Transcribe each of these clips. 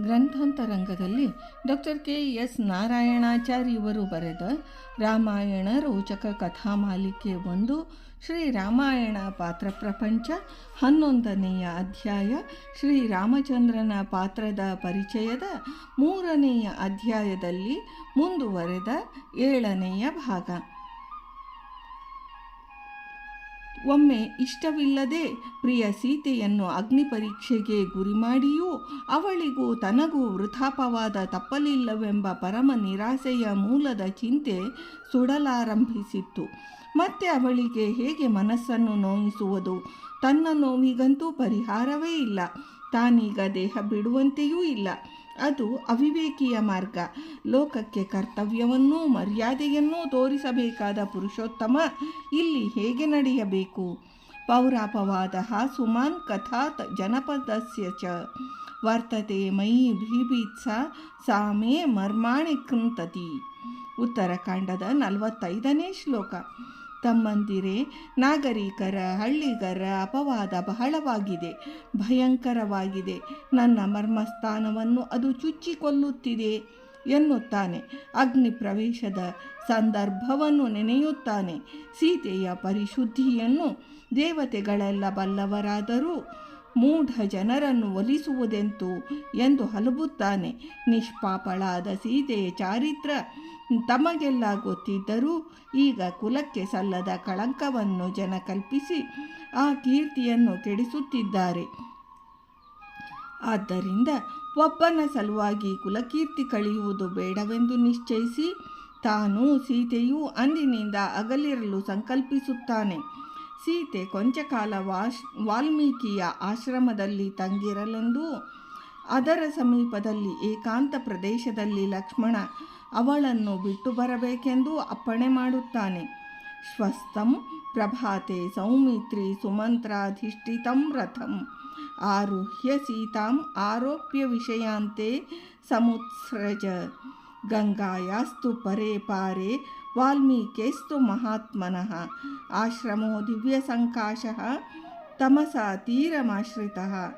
ಗ್ರಂಥಾಂತರಂಗದಲ್ಲಿ doctor K S Narayanacharya ಇವರು ಬರೆದ ರಾಮಾಯಣ ರೋಚಕ ಕಥಾಮಾಲಿಕೆ ಒಂದು, ಶ್ರೀ ರಾಮಾಯಣ ಪಾತ್ರ ಪ್ರಪಂಚ ಹನ್ನೊಂದನೆಯ ಅಧ್ಯಾಯ, ಶ್ರೀ ರಾಮಚಂದ್ರನ ಪಾತ್ರದ ಪರಿಚಯದ ಮೂರನೆಯ ಅಧ್ಯಾಯದಲ್ಲಿ ಮುಂದುವರೆದ ಏಳನೆಯ ಭಾಗ. ಒಮ್ಮೆ ಇಷ್ಟವಿಲ್ಲದೆ ಪ್ರಿಯ ಸೀತೆಯನ್ನು ಅಗ್ನಿ ಪರೀಕ್ಷೆಗೆ ಗುರಿ ಮಾಡಿಯೂ ಅವಳಿಗೂ ತನಗೂ ವೃಥಾಪವಾದ ತಪ್ಪಲಿಲ್ಲವೆಂಬ ಪರಮ ನಿರಾಸೆಯ ಮೂಲದ ಚಿಂತೆ ಸುಡಲಾರಂಭಿಸಿತ್ತು. ಮತ್ತೆ ಅವಳಿಗೆ ಹೇಗೆ ಮನಸ್ಸನ್ನು ನೋಯಿಸುವುದು? ತನ್ನ ನೋವಿಗಂತೂ ಪರಿಹಾರವೇ ಇಲ್ಲ. ತಾನೀಗ ದೇಹ ಬಿಡುವಂತೆಯೂ ಇಲ್ಲ. ಅದು ಅವಿವೇಕಿಯ ಮಾರ್ಗ. ಲೋಕಕ್ಕೆ ಕರ್ತವ್ಯವನ್ನೂ ಮರ್ಯಾದೆಯನ್ನೂ ತೋರಿಸಬೇಕಾದ ಪುರುಷೋತ್ತಮ ಇಲ್ಲಿ ಹೇಗೆ ನಡೆಯಬೇಕು? ಪೌರಾಪವಾದ ಸುಮಾನ್ ಕಥಾ ಜನಪದಸ್ಯ ಚ. ವರ್ತತೆ ಮಯಿ ಭೀಭೀತ್ಸ ಸಾಮೇ ಮರ್ಮಾಣಿ ಕೃಂತತಿ. ಉತ್ತರಕಾಂಡದ ನಲವತ್ತೈದನೇ ಶ್ಲೋಕ. ತಮ್ಮಂದಿರೇ, ನಾಗರಿಕರ, ಹಳ್ಳಿಗರ ಅಪವಾದ ಬಹಳವಾಗಿದೆ. ಭಯಂಕರವಾಗಿದೆ. ನನ್ನ ಮರ್ಮಸ್ಥಾನವನ್ನು ಅದು ಚುಚ್ಚಿಕೊಳ್ಳುತ್ತಿದೆ ಎನ್ನುತ್ತಾನೆ. ಅಗ್ನಿ ಪ್ರವೇಶದ ಸಂದರ್ಭವನ್ನು ನೆನೆಯುತ್ತಾನೆ. ಸೀತೆಯ ಪರಿಶುದ್ಧಿಯನ್ನು ದೇವತೆಗಳೆಲ್ಲ ಬಲ್ಲವರಾದರೂ ಮೂಢ ಜನರನ್ನು ಒಲಿಸುವುದೆಂತು ಎಂದು ಹಲಬುತ್ತಾನೆ. ನಿಷ್ಪಾಪಳಾದ ಸೀತೆಯ ಚಾರಿತ್ರ ತಮಗೆಲ್ಲ ಗೊತ್ತಿದ್ದರೂ ಈಗ ಕುಲಕ್ಕೆ ಸಲ್ಲದ ಕಳಂಕವನ್ನು ಜನ ಕಲ್ಪಿಸಿ ಆ ಕೀರ್ತಿಯನ್ನು ಕೆಡಿಸುತ್ತಿದ್ದಾರೆ. ಆದ್ದರಿಂದ ಒಬ್ಬನ ಸಲುವಾಗಿ ಕುಲಕೀರ್ತಿ ಕಳೆಯುವುದು ಬೇಡವೆಂದು ನಿಶ್ಚಯಿಸಿ ತಾನು ಸೀತೆಯೂ ಅಂದಿನಿಂದ ಅಗಲಿರಲು ಸಂಕಲ್ಪಿಸುತ್ತಾನೆ. ಸೀತೆ ಕೊಂಚ ಕಾಲ ವಾಶ್, ವಾಲ್ಮೀಕಿಯ ಆಶ್ರಮದಲ್ಲಿ ತಂಗಿರಲೆಂದು, ಅದರ ಸಮೀಪದಲ್ಲಿ ಏಕಾಂತ ಪ್ರದೇಶದಲ್ಲಿ ಲಕ್ಷ್ಮಣ ಅವಳನ್ನು ಬಿಟ್ಟು ಬರಬೇಕೆಂದು ಅಪ್ಪಣೆ ಮಾಡುತ್ತಾನೆ. ಸ್ವಸ್ಥಂ ಪ್ರಭಾತೆ ಸೌಮಿತ್ರಿ ಸುಮಂತ್ರಾಧಿಷ್ಠಿತಂ ರಥಂ. ಆರುಹ್ಯ ಸೀತಾಂ ಆರೋಪ್ಯ ವಿಷಯಾಂತೆ ಸಮುತ್ಸ್ರಜ ಗಂಗಾಯಾಸ್ತು ಪರೇ ಪಾರೆ ವಾಲ್ಮೀಕೆಸ್ತು ಮಹಾತ್ಮನಃ. ಆಶ್ರಮೋ ದಿವ್ಯಸಂಕಾಶಃ ತಮಸಾ ತೀರಮಾಶ್ರಿತಃ.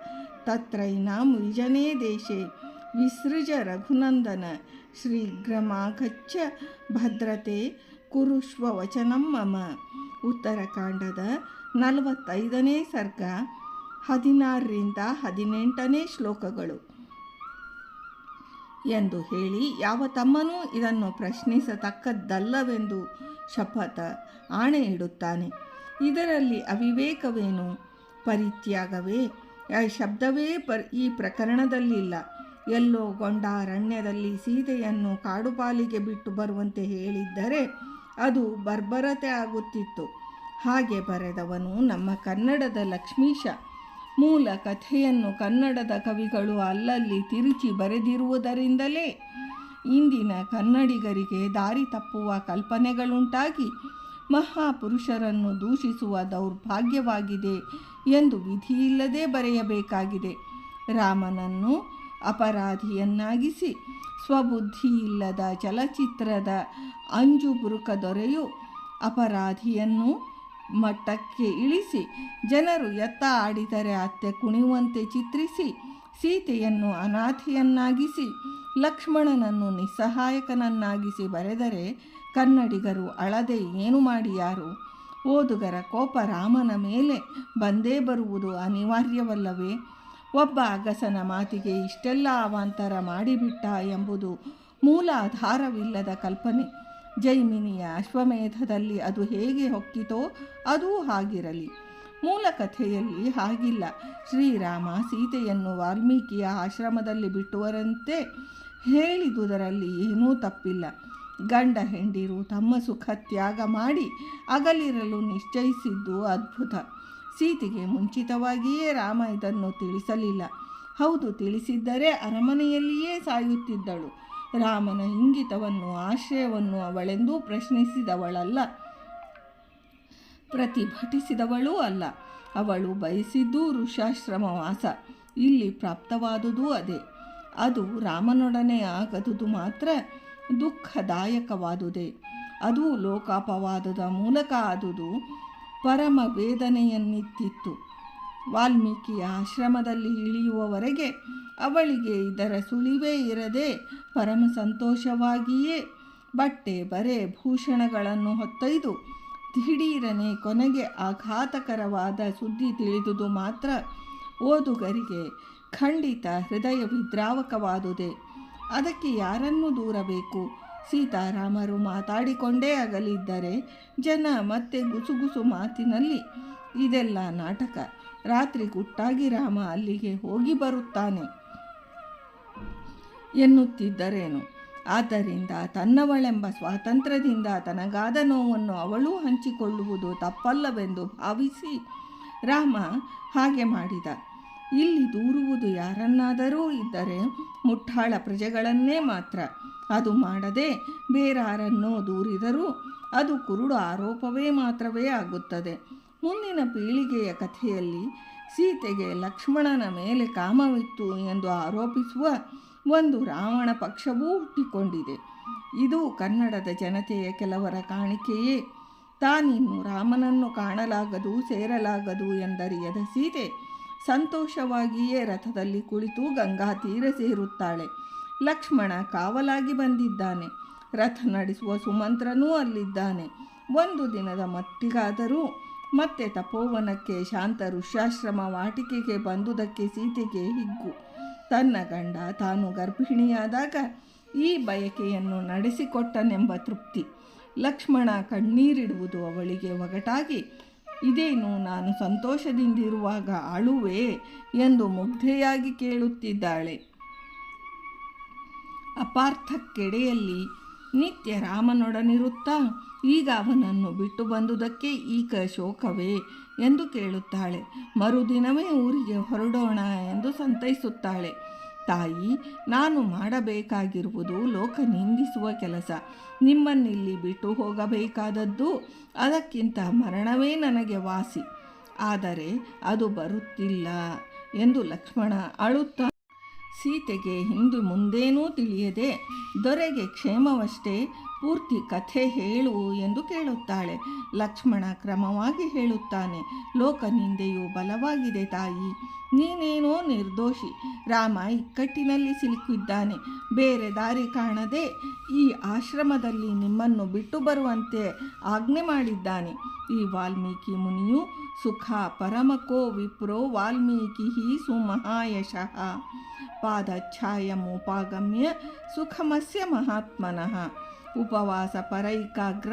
ತತ್ರೈನಾಂ ವಿಜನೇ ದೇಶೆ, ವಿಸೃಜ ರಘುನಂದನ. ಶ್ರೀಗ್ರಮಾಗಚ್ಚ ಭದ್ರತೆ, ಕುರುಷ್ವ ವಚನಂ ಮಮ. ಉತ್ತರಕಾಂಡದ ನಲವತ್ತೈದನೇ ಸರ್ಗ, ಹದಿನಾರರಿಂದ ಹದಿನೆಂಟನೇ ಶ್ಲೋಕಗಳು. ಎಂದು ಹೇಳಿ, ಯಾವ ತಮ್ಮನೂ ಇದನ್ನು ಪ್ರಶ್ನಿಸತಕ್ಕದ್ದಲ್ಲವೆಂದು ಶಪಥ ಆಣೆ ಇಡುತ್ತಾನೆ. ಇದರಲ್ಲಿ ಅವಿವೇಕವೇನು? ಪರಿತ್ಯಾಗವೇ? ಶಬ್ದವೇ ಪರ್, ಈ ಪ್ರಕರಣದಲ್ಲಿಲ್ಲ. ಎಲ್ಲೋ ಗೊಂಡಾರಣ್ಯದಲ್ಲಿ ಸೀತೆಯನ್ನು ಕಾಡುಪಾಲಿಗೆ ಬಿಟ್ಟು ಬರುವಂತೆ ಹೇಳಿದ್ದರೆ ಅದು ಬರ್ಬರತೆ ಆಗುತ್ತಿತ್ತು. ಹಾಗೆ ಬರೆದವನು ನಮ್ಮ ಕನ್ನಡದ ಲಕ್ಷ್ಮೀಶ. ಮೂಲ ಕಥೆಯನ್ನು ಕನ್ನಡದ ಕವಿಗಳು ಅಲ್ಲಲ್ಲಿ ತಿರುಚಿ ಬರೆದಿರುವುದರಿಂದಲೇ ಇಂದಿನ ಕನ್ನಡಿಗರಿಗೆ ದಾರಿ ತಪ್ಪುವ ಕಲ್ಪನೆಗಳುಂಟಾಗಿ ಮಹಾಪುರುಷರನ್ನು ದೂಷಿಸುವ ದೌರ್ಭಾಗ್ಯವಾಗಿದೆ ಎಂದು ವಿಧಿಯಿಲ್ಲದೆ ಬರೆಯಬೇಕಾಗಿದೆ. ರಾಮನನ್ನು ಅಪರಾಧಿಯನ್ನಾಗಿಸಿ ಸ್ವಬುದ್ಧಿಯಿಲ್ಲದ ಚಲಚಿತ್ರದ ಅಂಜು ಬುರುಕ ದೊರೆಯು ಅಪರಾಧಿಯನ್ನು ಮಟ್ಟಕ್ಕೆ ಇಳಿಸಿ ಜನರು ಎತ್ತ ಆಡಿದರೆ ಅತ್ತೆ ಕುಣಿಯುವಂತೆ ಚಿತ್ರಿಸಿ, ಸೀತೆಯನ್ನು ಅನಾಥಿಯನ್ನಾಗಿಸಿ, ಲಕ್ಷ್ಮಣನನ್ನು ನಿಸ್ಸಹಾಯಕನನ್ನಾಗಿಸಿ ಬರೆದರೆ ಕನ್ನಡಿಗರು ಅಳದೆ ಏನು ಮಾಡಿಯಾರು ಓದುಗರ ಕೋಪ ರಾಮನ ಮೇಲೆ ಬಂದೇ ಬರುವುದು ಅನಿವಾರ್ಯವಲ್ಲವೇ? ಒಬ್ಬ ಅಗಸನ ಮಾತಿಗೆ ಇಷ್ಟೆಲ್ಲ ಅವಾಂತರ ಮಾಡಿಬಿಟ್ಟ ಎಂಬುದು ಮೂಲಾಧಾರವಿಲ್ಲದ ಕಲ್ಪನೆ. ಜೈಮಿನಿಯ ಅಶ್ವಮೇಧದಲ್ಲಿ ಅದು ಹೇಗೆ ಹೊಕ್ಕಿತೋ ಅದೂ ಹಾಗಿರಲಿ. ಮೂಲ ಕಥೆಯಲ್ಲಿ ಹಾಗಿಲ್ಲ. ಶ್ರೀರಾಮ ಸೀತೆಯನ್ನು ವಾಲ್ಮೀಕಿಯ ಆಶ್ರಮದಲ್ಲಿ ಬಿಟ್ಟುವರಂತೆ ಹೇಳಿದುದರಲ್ಲಿ ಏನೂ ತಪ್ಪಿಲ್ಲ. ಗಂಡ ಹೆಂಡಿರು ತಮ್ಮ ಸುಖ ತ್ಯಾಗ ಮಾಡಿ ಅಗಲಿರಲು ನಿಶ್ಚಯಿಸಿದ್ದು ಅದ್ಭುತ. ಸೀತೆಗೆ ಮುಂಚಿತವಾಗಿಯೇ ರಾಮ ಇದನ್ನು ತಿಳಿಸಲಿಲ್ಲ. ಹೌದು, ತಿಳಿಸಿದ್ದರೆ ಅರಮನೆಯಲ್ಲಿಯೇ ಸಾಯುತ್ತಿದ್ದಳು. ರಾಮನ ಇಂಗಿತವನ್ನು ಆಶ್ರಯವನ್ನು ಅವಳೆಂದೂ ಪ್ರಶ್ನಿಸಿದವಳಲ್ಲ. ಪ್ರತಿಭಟಿಸಿದವಳೂ ಅಲ್ಲ. ಅವಳು ಬಯಸಿದ್ದೂ ಋಷಾಶ್ರಮ ವಾಸ. ಇಲ್ಲಿ ಪ್ರಾಪ್ತವಾದುದೂ ಅದೇ. ಅದು ರಾಮನೊಡನೆ ಆಗದುದು ಮಾತ್ರ ದುಃಖದಾಯಕವಾದುದೇ. ಅದು ಲೋಕಾಪವಾದದ ಮೂಲಕ ಆದುದು ಪರಮ ವೇದನೆಯನ್ನಿತ್ತಿತ್ತು. ವಾಲ್ಮೀಕಿಯ ಆಶ್ರಮದಲ್ಲಿ ಇಳಿಯುವವರೆಗೆ ಅವಳಿಗೆ ಇದರ ಸುಳಿವೇ ಇರದೆ ಪರಮ ಸಂತೋಷವಾಗಿಯೇ ಬಟ್ಟೆ, ಬರೆ, ಭೂಷಣಗಳನ್ನು ಹೊತ್ತೊಯ್ದು ದಿಢೀರನೆ ಕೊನೆಗೆ ಆಘಾತಕರವಾದ ಸುದ್ದಿ ತಿಳಿದುದು ಮಾತ್ರ ಓದುಗರಿಗೆ ಖಂಡಿತ ಹೃದಯ ವಿದ್ರಾವಕವಾದುದೆ. ಅದಕ್ಕೆ ಯಾರನ್ನು ದೂರಬೇಕು? ಸೀತಾರಾಮರು ಮಾತಾಡಿಕೊಂಡೇ ಅಗಲಿದ್ದರೆ ಜನ ಮತ್ತೆ ಗುಸುಗುಸು ಮಾತಿನಲ್ಲಿ, ಇದೆಲ್ಲ ನಾಟಕ. ರಾತ್ರಿ ಗುಟ್ಟಾಗಿ ರಾಮ ಅಲ್ಲಿಗೆ ಹೋಗಿ ಬರುತ್ತಾನೆ. ಎನ್ನುತ್ತಿದ್ದರೇನು? ಆದ್ದರಿಂದ ತನ್ನವಳೆಂಬ ಸ್ವಾತಂತ್ರ್ಯದಿಂದ ತನಗಾದ ನೋವನ್ನು ಅವಳೂ ಹಂಚಿಕೊಳ್ಳುವುದು ತಪ್ಪಲ್ಲವೆಂದು ಭಾವಿಸಿ ರಾಮ ಹಾಗೆ ಮಾಡಿದ. ಇಲ್ಲಿ ದೂರುವುದು ಯಾರನ್ನಾದರೂ ಇದ್ದರೆ ಮುಟ್ಟಾಳ ಪ್ರಜೆಗಳನ್ನೇ ಮಾತ್ರ. ಅದು ಮಾಡದೆ ಬೇರಾರನ್ನೋ ದೂರಿದರೂ ಅದು ಕುರುಡು ಆರೋಪವೇ ಮಾತ್ರವೇ ಆಗುತ್ತದೆ. ಮುಂದಿನ ಪೀಳಿಗೆಯ ಕಥೆಯಲ್ಲಿ ಸೀತೆಗೆ ಲಕ್ಷ್ಮಣನ ಮೇಲೆ ಕಾಮವಿತ್ತು ಎಂದು ಆರೋಪಿಸುವ ಒಂದು ರಾವಣ ಪಕ್ಷವೂ ಹುಟ್ಟಿಕೊಂಡಿದೆ. ಇದು ಕನ್ನಡದ ಜನತೆಯ ಕೆಲವರ ಕಾಣಿಕೆಯೇ. ತಾನಿನ್ನು ರಾಮನನ್ನು ಕಾಣಲಾಗದು, ಸೇರಲಾಗದು ಎಂದರಿಯದ ಸೀತೆ ಸಂತೋಷವಾಗಿಯೇ ರಥದಲ್ಲಿ ಕುಳಿತು ಗಂಗಾ ತೀರ ಸೇರುತ್ತಾಳೆ. ಲಕ್ಷ್ಮಣ ಕಾವಲಾಗಿ ಬಂದಿದ್ದಾನೆ. ರಥ ನಡೆಸುವ ಸುಮಂತ್ರನೂ ಅಲ್ಲಿದ್ದಾನೆ. ಒಂದು ದಿನದ ಮಟ್ಟಿಗಾದರೂ ಮತ್ತೆ ತಪೋವನಕ್ಕೆ ಶಾಂತ ಋಷ್ಯಾಶ್ರಮ ವಾಟಿಕೆಗೆ ಬಂದುದಕ್ಕೆ ಸೀತೆಗೆ ಹಿಗ್ಗು. ತನ್ನ ಗಂಡ ತಾನು ಗರ್ಭಿಣಿಯಾದಾಗ ಈ ಬಯಕೆಯನ್ನು ನಡೆಸಿಕೊಟ್ಟನೆಂಬ ತೃಪ್ತಿ. ಲಕ್ಷ್ಮಣ ಕಣ್ಣೀರಿಡುವುದು ಅವಳಿಗೆ ಒಗಟಾಗಿ, ಇದೇನು ನಾನು ಸಂತೋಷದಿಂದಿರುವಾಗ ಅಳುವೆ? ಎಂದು ಮುಗ್ಧೆಯಾಗಿ ಕೇಳುತ್ತಿದ್ದಾಳೆ. ಅಪಾರ್ಥಕ್ಕೆಡೆಯಲ್ಲಿ ನಿತ್ಯ ರಾಮನೊಡನಿರುತ್ತಾ ಈಗ ಅವನನ್ನು ಬಿಟ್ಟು ಬಂದುದಕ್ಕೆ ಈಗ ಶೋಕವೇ ಎಂದು ಕೇಳುತ್ತಾಳೆ. ಮರುದಿನವೇ ಊರಿಗೆ ಹೊರಡೋಣ ಎಂದು ಸಂತೈಸುತ್ತಾಳೆ. ತಾಯಿ, ನಾನು ಮಾಡಬೇಕಾಗಿರುವುದು ಲೋಕ ನಿಂದಿಸುವ ಕೆಲಸ. ನಿಮ್ಮನ್ನಿಲ್ಲಿ ಬಿಟ್ಟು ಹೋಗಬೇಕಾದದ್ದು ಅದಕ್ಕಿಂತ ಮರಣವೇ ನನಗೆ ವಾಸಿ. ಆದರೆ ಅದು ಬರುತ್ತಿಲ್ಲ ಎಂದು ಲಕ್ಷ್ಮಣ ಅಳುತ್ತಾ ಸೀತೆಗೆ ಹಿಂದು ಮುಂದೇನೂ ತಿಳಿಯದೆ, ದೊರೆಗೆ ಕ್ಷೇಮವಷ್ಟೇ ಪೂರ್ತಿ ಕಥೆ ಹೇಳು ಎಂದು ಕೇಳುತ್ತಾಳೆ. ಲಕ್ಷ್ಮಣ ಕ್ರಮವಾಗಿ ಹೇಳುತ್ತಾನೆ, ಲೋಕನಿಂದೆಯೂ ಬಲವಾಗಿದೆ ತಾಯಿ, ನೀನೇನೋ ನಿರ್ದೋಷಿ. ರಾಮ ಇಕ್ಕಟ್ಟಿನಲ್ಲಿ ಸಿಲುಕಿದ್ದಾನೆ. ಬೇರೆ ದಾರಿ ಕಾಣದೆ ಈ ಆಶ್ರಮದಲ್ಲಿ ನಿಮ್ಮನ್ನು ಬಿಟ್ಟು ಬರುವಂತೆ ಆಜ್ಞೆ ಮಾಡಿದ್ದಾನೆ. ಈ ವಾಲ್ಮೀಕಿ ಮುನಿಯು ಸುಖ ಪರಮಕೋ ವಿಪ್ರೋ ವಾಲ್ಮೀಕಿ ಸುಮಹಾಯಶಃ. ಪಾದಛಾಯಮುಪಾಗಮ್ಯ ಸುಖಮಸ್ಯ ಮಹಾತ್ಮನಃ. ಉಪವಾಸ ಪರೈಕಾಗ್ರ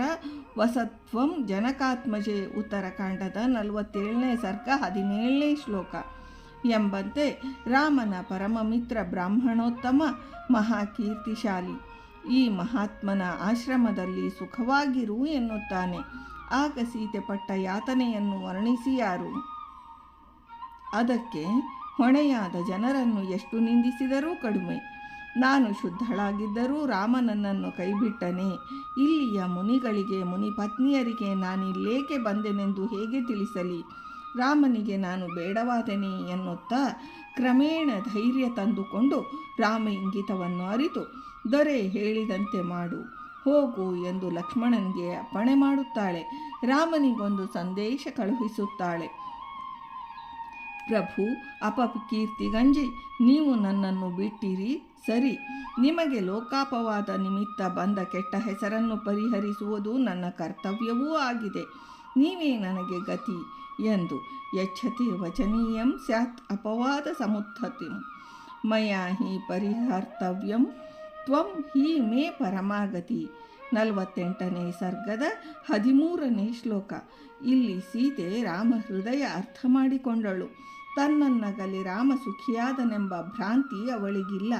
ವಸತ್ವಂ ಜನಕಾತ್ಮಜೆ ಉತ್ತರಕಾಂಡದ ನಲವತ್ತೇಳನೇ ಸರ್ಗ ಹದಿನೇಳನೇ ಶ್ಲೋಕ. ಎಂಬಂತೆ ರಾಮನ ಪರಮಮಿತ್ರ ಬ್ರಾಹ್ಮಣೋತ್ತಮ ಮಹಾಕೀರ್ತಿಶಾಲಿ. ಈ ಮಹಾತ್ಮನ ಆಶ್ರಮದಲ್ಲಿ ಸುಖವಾಗಿರು ಎನ್ನುತ್ತಾನೆ. ಆಗ ಸೀತೆ ಪಟ್ಟ ಯಾತನೆಯನ್ನು ವರ್ಣಿಸಿ ಯಾರು? ಅದಕ್ಕೆ ಹೊಣೆಯಾದ ಜನರನ್ನು ಎಷ್ಟು ನಿಂದಿಸಿದರೂ ಕಡಿಮೆ. ನಾನು ಶುದ್ಧಳಾಗಿದ್ದರೂ ರಾಮ ನನ್ನನ್ನು ಕೈಬಿಟ್ಟನೆ. ಇಲ್ಲಿಯ ಮುನಿಗಳಿಗೆ ಮುನಿ ಪತ್ನಿಯರಿಗೆ ನಾನಿಲ್ಲೇಕೆ ಬಂದೆನೆಂದು ಹೇಗೆ ತಿಳಿಸಲಿ? ರಾಮನಿಗೆ ನಾನು ಬೇಡವಾದೆನೆ ಎನ್ನುತ್ತಾ ಕ್ರಮೇಣ ಧೈರ್ಯ ತಂದುಕೊಂಡು ರಾಮ ಇಂಗಿತವನ್ನು ಅರಿತು, ದೊರೆ, ಹೇಳಿದಂತೆ ಮಾಡು. ಹೋಗು ಎಂದು ಲಕ್ಷ್ಮಣನಿಗೆ ಅಪ್ಪಣೆ ಮಾಡುತ್ತಾಳೆ. ರಾಮನಿಗೊಂದು ಸಂದೇಶ ಕಳುಹಿಸುತ್ತಾಳೆ. ಪ್ರಭು ಅಪಕೀರ್ತಿಗಂಜಿ ನೀವು ನನ್ನನ್ನು ಬಿಟ್ಟಿರಿ, ಸರಿ. ನಿಮಗೆ ಲೋಕಾಪವಾದ ನಿಮಿತ್ತ ಬಂದ ಕೆಟ್ಟ ಹೆಸರನ್ನು ಪರಿಹರಿಸುವುದು ನನ್ನ ಕರ್ತವ್ಯವೂ ಆಗಿದೆ. ನೀವೇ ನನಗೆ ಗತಿ ಎಂದು ಯಚ್ಛತಿ ವಚನೀಯಂ ಸ್ಯಾತ್ ಅಪವಾದ ಸಮುತ್ಥತಿ. ಮಯಾ ಹಿ ಪರಿಹರ್ತವ್ಯಂ ತ್ವಂ ಹಿ ಮೇ ಪರಮಾಗತಿ. ನಲವತ್ತೆಂಟನೇ ಸರ್ಗದ ಹದಿಮೂರನೇ ಶ್ಲೋಕ. ಇಲ್ಲಿ ಸೀತೆ ರಾಮ ಹೃದಯ ಅರ್ಥ ಮಾಡಿಕೊಂಡಳು. ತನ್ನನ್ನಗಲಿ ರಾಮ ಸುಖಿಯಾದನೆಂಬ ಭ್ರಾಂತಿ ಅವಳಿಗಿಲ್ಲ.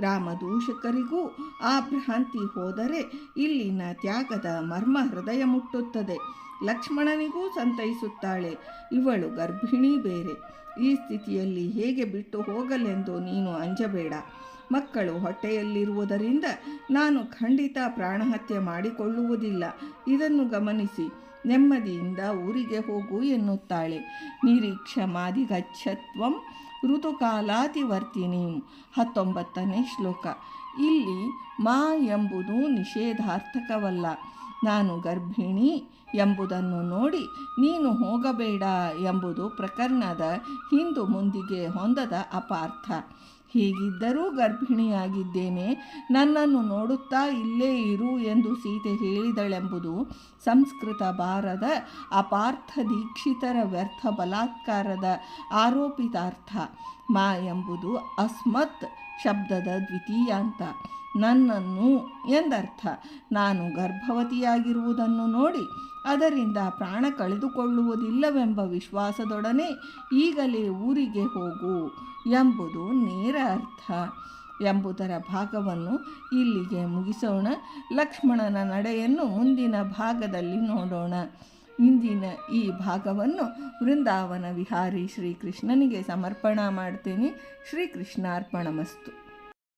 ರಾಮ ದೂಷಕರಿಗೂ ಆ ಭ್ರಾಂತಿ ಹೋದರೆ ಇಲ್ಲಿನ ತ್ಯಾಗದ ಮರ್ಮ ಹೃದಯ ಮುಟ್ಟುತ್ತದೆ. ಲಕ್ಷ್ಮಣನಿಗೂ ಸಂತೈಸುತ್ತಾಳೆ. ಇವಳು ಗರ್ಭಿಣಿ ಬೇರೆ. ಈ ಸ್ಥಿತಿಯಲ್ಲಿ ಹೇಗೆ ಬಿಟ್ಟು ಹೋಗಲೆಂದು ನೀನು ಅಂಜಬೇಡ. ಮಕ್ಕಳು ಹೊಟ್ಟೆಯಲ್ಲಿರುವುದರಿಂದ ನಾನು ಖಂಡಿತ ಪ್ರಾಣಹತ್ಯೆ ಮಾಡಿಕೊಳ್ಳುವುದಿಲ್ಲ. ಇದನ್ನು ಗಮನಿಸಿ. ನೆಮ್ಮದಿಯಿಂದ ಊರಿಗೆ ಹೋಗು ಎನ್ನುತ್ತಾಳೆ. ನಿರೀಕ್ಷಮಾದಿಗಚ್ಚತ್ವಂ ಋತುಕಾಲಾತಿವರ್ತಿನಿ. ಹತ್ತೊಂಬತ್ತನೇ ಶ್ಲೋಕ. ಇಲ್ಲಿ ಮಾ ಎಂಬುದು ನಿಷೇಧಾರ್ಥಕವಲ್ಲ. ನಾನು ಗರ್ಭಿಣಿ ಎಂಬುದನ್ನು ನೋಡಿ ನೀನು ಹೋಗಬೇಡ ಎಂಬುದು ಪ್ರಕರಣದ ಹಿಂದು ಮುಂದಿಗೆ ಹೊಂದದ ಅಪಾರ್ಥ. ಹೀಗಿದ್ದರೂ ಗರ್ಭಿಣಿಯಾಗಿದ್ದೇನೆ. ನನ್ನನ್ನು ನೋಡುತ್ತಾ ಇಲ್ಲೇ ಇರು ಎಂದು ಸೀತೆ ಹೇಳಿದಳೆಂಬುದು ಸಂಸ್ಕೃತ ಬಾರದ ಅಪಾರ್ಥ ದೀಕ್ಷಿತರ ವ್ಯರ್ಥ ಬಲಾತ್ಕಾರದ ಆರೋಪಿತಾರ್ಥ. ಮಾ ಎಂಬುದು ಅಸ್ಮತ್ ಶಬ್ದದ ದ್ವಿತೀಯಾಂತ. ನನ್ನನ್ನು ಎಂದರ್ಥ. ನಾನು ಗರ್ಭವತಿಯಾಗಿರುವುದನ್ನು ನೋಡಿ ಅದರಿಂದ ಪ್ರಾಣ ಕಳೆದುಕೊಳ್ಳುವುದಿಲ್ಲವೆಂಬ ವಿಶ್ವಾಸದೊಡನೆ ಈಗಲೇ ಊರಿಗೆ ಹೋಗು ಎಂಬುದು ನೇರ ಅರ್ಥ. ಎಂಬುದರ ಭಾಗವನ್ನು ಇಲ್ಲಿಗೆ ಮುಗಿಸೋಣ. ಲಕ್ಷ್ಮಣನ ನಡೆಯನ್ನು ಮುಂದಿನ ಭಾಗದಲ್ಲಿ ನೋಡೋಣ. ಇಂದಿನ ಈ ಭಾಗವನ್ನು ವೃಂದಾವನ ವಿಹಾರಿ ಶ್ರೀಕೃಷ್ಣನಿಗೆ ಸಮರ್ಪಣಾ ಮಾಡ್ತೇನೆ. ಶ್ರೀಕೃಷ್ಣಾರ್ಪಣಮಸ್ತು.